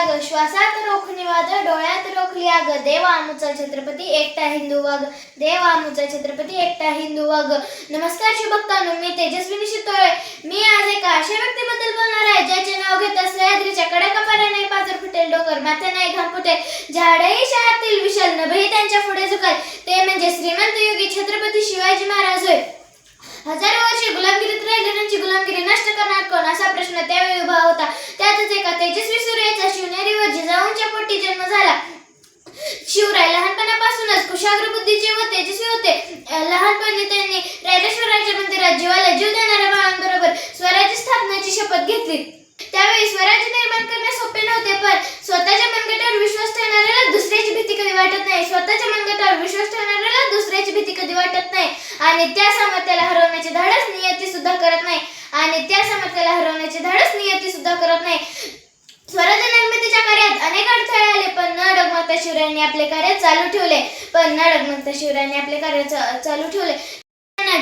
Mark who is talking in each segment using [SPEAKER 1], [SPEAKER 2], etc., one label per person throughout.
[SPEAKER 1] आग श्वासात रोखणी वाद डोळ्यात रोखली आग देव आमुचा छत्रपती एकटा हिंदू वाघ देव आमुचा छत्रपती एकटा हिंदू वाघ नमस्कार शुभक्तानु मी तेजस्विनी शितोळे. मी आज एका अशा व्यक्तीबद्दल बोलणार आहे. ज्याचे नाव घेत सह्याद्रीच्या कडक नाही पाजर फुटेल डोकर माथे नाही घाम फुटेल झाडही शहरातील विशाल नभही त्यांच्या पुढे झुकाल. ते म्हणजे श्रीमंत योगी छत्रपती शिवाजी महाराज होय. हजारो वर्षे गुलामगिरीत राहिले त्यांची गुलामगिरी नष्ट करणार कोण? असा प्रश्न त्यावेळी उभा होता त्यातच एका तेजस्वी सूर्याचा शिवनेरीवर जिजाऊंच्या पोटी जन्म झाला शिवराय लहानपणापासूनच कुशाग्र बुद्धीचे व तेजस्वी होते लहानपणी त्यांनी राजेश्वराच्या मंदिरात जीवाला जीव देणाऱ्या बाळांबरोबर स्वराज्य स्थापनाची शपथ घेतली. त्यावेळी स्वराज्य निर्माण करणे सोपे नव्हते पण स्वतःच्या मनगटावर विश्वास ठेवणाऱ्याला दुसऱ्याची भीती कधी वाटत नाही. स्वतःच्या मनगटावर विश्वास ठेवणाऱ्याला दुसऱ्याची भीती कधी वाटत नाही. आणि त्या सामर्थ्याला हरवण्याची धाडस नियती सुद्धा करत नाही. आणि त्या सामर्थ्याला हरवण्याची धाडस नियती सुद्धा करत नाही. अनेक अडथळे आले पण न डगमगता शिवरायांनी आपले कार्य चालू ठेवले. पण न डगमगता शिवरायांनी आपले कार्य चालू ठेवले.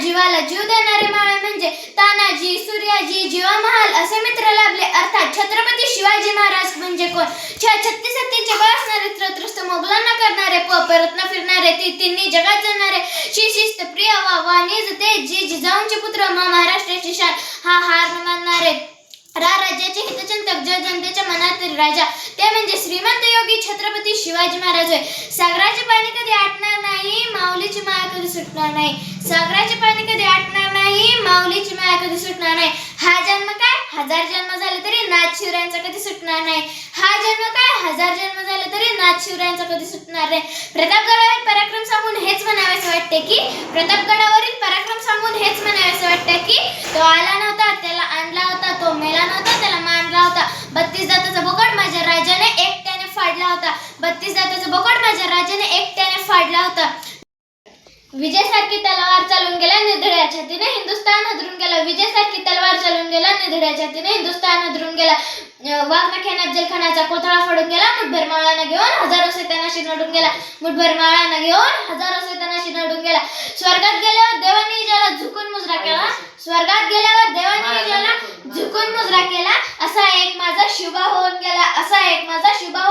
[SPEAKER 1] जीवाला जीव देणारे मावळे म्हणजे तानाजी सूर्याजी जीवा महाल असे मित्र लाभले. अर्थात छत्रपती शिवाजी महाराज म्हणजे कोण? छत्तीस हत्तीचे बळ असणारे त्रत्रस्त मोगलांना करणारे प परत्न फिरणारे ती तिन्ही जगात जाणारे शिशिस्त प्रिय वा वाणीज ते जी जिजाऊंचे पुत्र मा महाराष्ट्राची शान हा हार मानणारे. रा राज्याचे हितचिंतक जय जनतेच्या मनातील राजा ते म्हणजे श्रीमंत योगी छत्रपती शिवाजी महाराज होय. सागराचे पाणी कधी आटणार नाही माऊलीची माया कधी सुटणार नाही. सागराचे पाणी कधी आटणार नाही माऊलीची माया कधी सुटणार नाही. हा जन्म काय? हजार जन्म झाले तरी नाथ शिवरायांचा कधी सुटणार नाही. हा जन्म काय? हजार जन्म झाले तरी नाथ शिवरायांचा कधी सुटणार नाही. प्रतापगडावरील पराक्रम सांगून हेच म्हणावेसे वाटते की प्रतापगडावरील पराक्रम सांगून हेच म्हणावेसे वाटते की तो आला ना त्याला आणला होता तो मेला नव्हता त्याला मारला होता बत्तीस दाताचा बोकड माझ्या राजाने एकट्याने फाडला होता बत्तीस दाताचा बोकड माझ्या राजाने एकट्याने फाडला होता. विजयसारखी तलवार चालून गेला निधड्या छातीने हिंदुस्थान हदरून गेला. विजयसारखी तलवार चालून गेला निधड्या छातीने हिंदुस्थान हदरून गेला. वाघनख्याने अफजल खानाचा कोथळा फोडून गेला. मुठभर मावळानं घेऊन हजारो सैतानाशी नडून गेला. मुठभर मावळानं घेऊन हजारो सैतानाशी नडून गेला. स्वर्गात गेल्यावर देवानी ज्याला झुकून मुजरा केला स्वर्गात गेल्यावर देवानी ज्याला झुकून मुजरा केला असा एक माझा शुभा होऊन गेला. असा एक माझा शुभा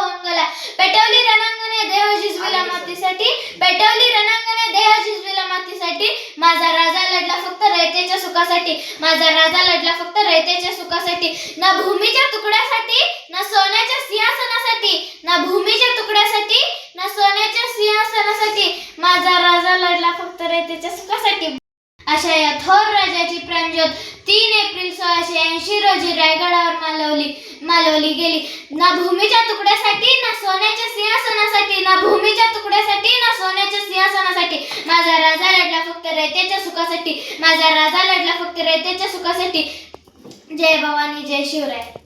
[SPEAKER 1] पेटवली रणांगणे देह झिजविला मातीसाठी. पेटवली रणांगणे देह झिजविला मातीसाठी. माझा राजा लढला फक्त रयतेच्या सुखासाठी. माझा राजा लढला फक्त रयतेच्या सुखासाठी. ना भूमीच्या तुकड्यासाठी ना सोन्याच्या सिंहासनासाठी. ना भूमीच्या तुकड्यासाठी ना सोन्याच्या सिंहासनासाठी. माझा राजा लढला फक्त रयतेच्या सुखासाठी. अशा या थोर राजाची प्राणज्योत तीन एप्रिल सोळाशे ऐंशी रोजी रायगडावर मालवली. मालवली गेली. ना भूमीच्या तुकड्यासाठी ना सोन्याच्या सिंहासनासाठी ना भूमीच्या तुकड्यासाठी ना सोन्याच्या सिंहासनासाठी. माझा राजा लढला फक्त रयतेच्या सुखासाठी. माझा राजा लढला फक्त रयतेच्या सुखासाठी. जय भवानी जय शिवराय.